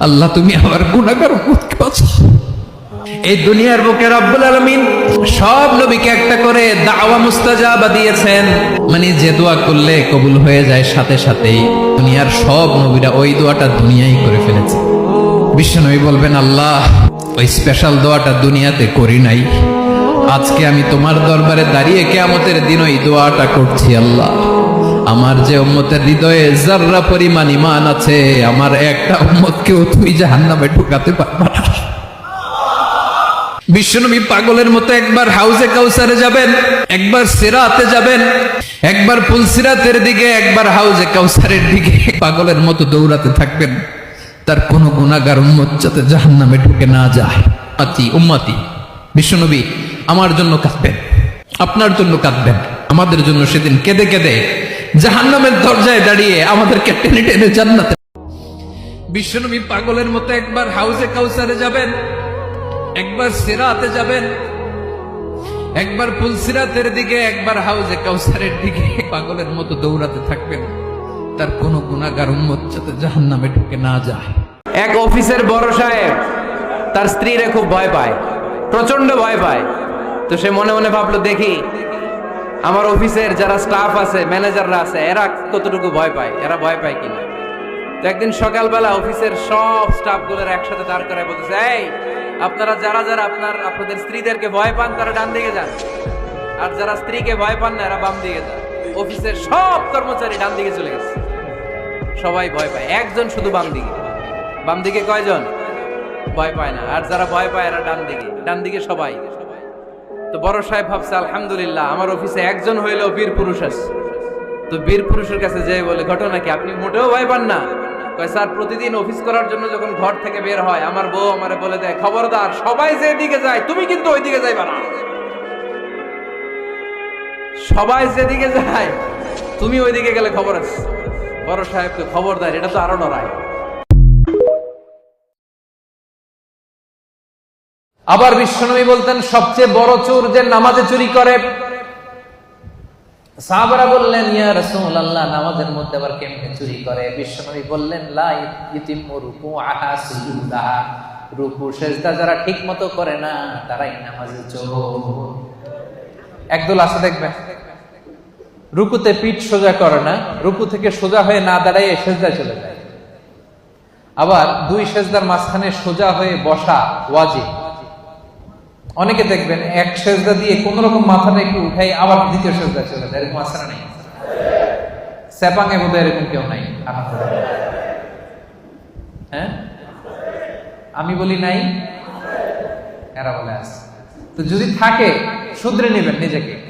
আল্লাহ, তুমি আমার গুণাগার এই দুনিয়ার বুকে রব্বুল আলমিন সব নবীকে একটা করে দাওয়া মুস্তাজাবা দিয়েছেন। মানে যে দোয়া করলে কবুল হয়ে যায় সাথে সাথেই। দুনিয়ার সব নবীরা ওই দোয়াটা দুনিয়াই করে ফেলেছে। বিশ্বনবী বলবেন, আল্লাহ, ওই স্পেশাল দোয়াটা দুনিয়াতে করি নাই। আজকে আমি তোমার দরবারে দাঁড়িয়ে কেয়ামতের দিন ওই দোয়াটা করছি, আল্লাহ। আমার যে উম্মতের হৃদয়ে জাররা পরিমাণ ইমান আছে, আমার একটা উম্মতকেও তুই জাহান্নামে ঢুকাতে পারবা না। বিশ্বনবী পাগলের মতো একবার হাউজে কাউসারে যাবেন, একবার সিরাতে যাবেন, একবার পুলসিরাতের দিকে, একবার হাউজে কাউসারের দিকে। পাগলের মতো দৌড়াতে থাকবেন, তার কোনো গুণাগার উম্মত যাতে জাহান্নামে ঢুকে না যায়। আতি উম্মতি, বিশ্বনবী আমার জন্য কাঁদবেন, আপনার জন্য কাঁদবেন, আমাদের জন্য সেদিন কেঁদে কেঁদে জাহান্নামের দরজায় দাঁড়িয়ে আমাদেরকে টেনে টেনে জান্নাতে বিশ্বনবী পাগলের মতো একবার হাউজে কাউসারে যাবেন, একবার সিরাতে যাবেন, একবার পুলসিরাতের দিকে, একবার হাউজে কাউসারের দিকে। পাগলের মতো দৌড়াতে থাকবেন, তার কোনো গুণাগার উন্মত যাতে জাহান নামে ঢুকে না যায়। এক অফিসের বড় সাহেব, তার স্ত্রীরে খুব ভয় পায় প্রচণ্ড ভয় পায়। তো সে মনে মনে ভাবলো, দেখি আমার অফিসের যারা স্টাফ আছে ম্যানেজাররা আছে, এরা কতটুকু ভয় পায়? এরা ভয় পায় কিনা? তো একদিন সকালবেলা অফিসের সব স্টাফগুলোর একসাথে দাঁড় করায় বলতেছে, এই, আপনারা যারা যারা আপনার, আপনাদের স্ত্রীদেরকে ভয় পান, তারা ডান দিকে যান। আর যারা স্ত্রীকে ভয় পান না, এরা বাম দিকে যান। অফিসের সব কর্মচারী ডান দিকে চলে গেছে। সবাই ভয় পায়। একজন শুধু বাম দিকে। বাম দিকে কয়জন? ভয় পায় না। আর যারা ভয় পায়, এরা ডান দিকে। ডান দিকে সবাই। তো বড় সাহেব ভাবছে, আলহামদুলিল্লাহ, আমার অফিসে একজন হইলেও বীর পুরুষ আছে। তো বীর পুরুষের কাছে যেয়ে বলে, ঘটনা কি? আপনি মোটেও ভয় পান না? স্যার, প্রতিদিন অফিস করার জন্য যখন ঘর থেকে বের হয়, আমার বউ আমারে বলে দেয়, খবরদার, সবাই যে দিকে যায়, তুমি কিন্তু ওই দিকে যাইবা না। সবাই যেদিকে যায়, তুমি ওইদিকে গেলে খবর আছে। বড় সাহেবকে খবর দেয় এটা তো আরও ডরায়। আবার বিশ্বনবী বলতেন, সবচেয়ে বড় চোর যে নামাজে চুরি করে। সাহাবারা বললেন, ইয়া নামাজের মধ্যে আবার কেমনে চুরি করে? বিশ্বনবী বললেন, লা রুকু সেজদা যারা ঠিক মতো করে না, তারাই নামাজে চোর। একদল আছে দেখবেন, রুকুতে পিঠ সোজা করে না, রুকু থেকে সোজা হয়ে না দাঁড়ায় সেজদা চলে যায়। আবার দুই সেজদার মাঝখানে সোজা হয়ে বসা ওয়াজিব। অনেকে দেখবেন এক সেজদা দিয়ে কোন রকম মাথাটা একটু উঠাই, আবার দ্বিতীয় সেজদা চলে যায়। এরকম আছে না নেই? সেপাঙে বোধহয় এরকম কেউ নাই। হ্যাঁ? আমি বলি নাই? এরা বলে আছে। তো যদি থাকে, শুধরে নেবেন নিজেকে।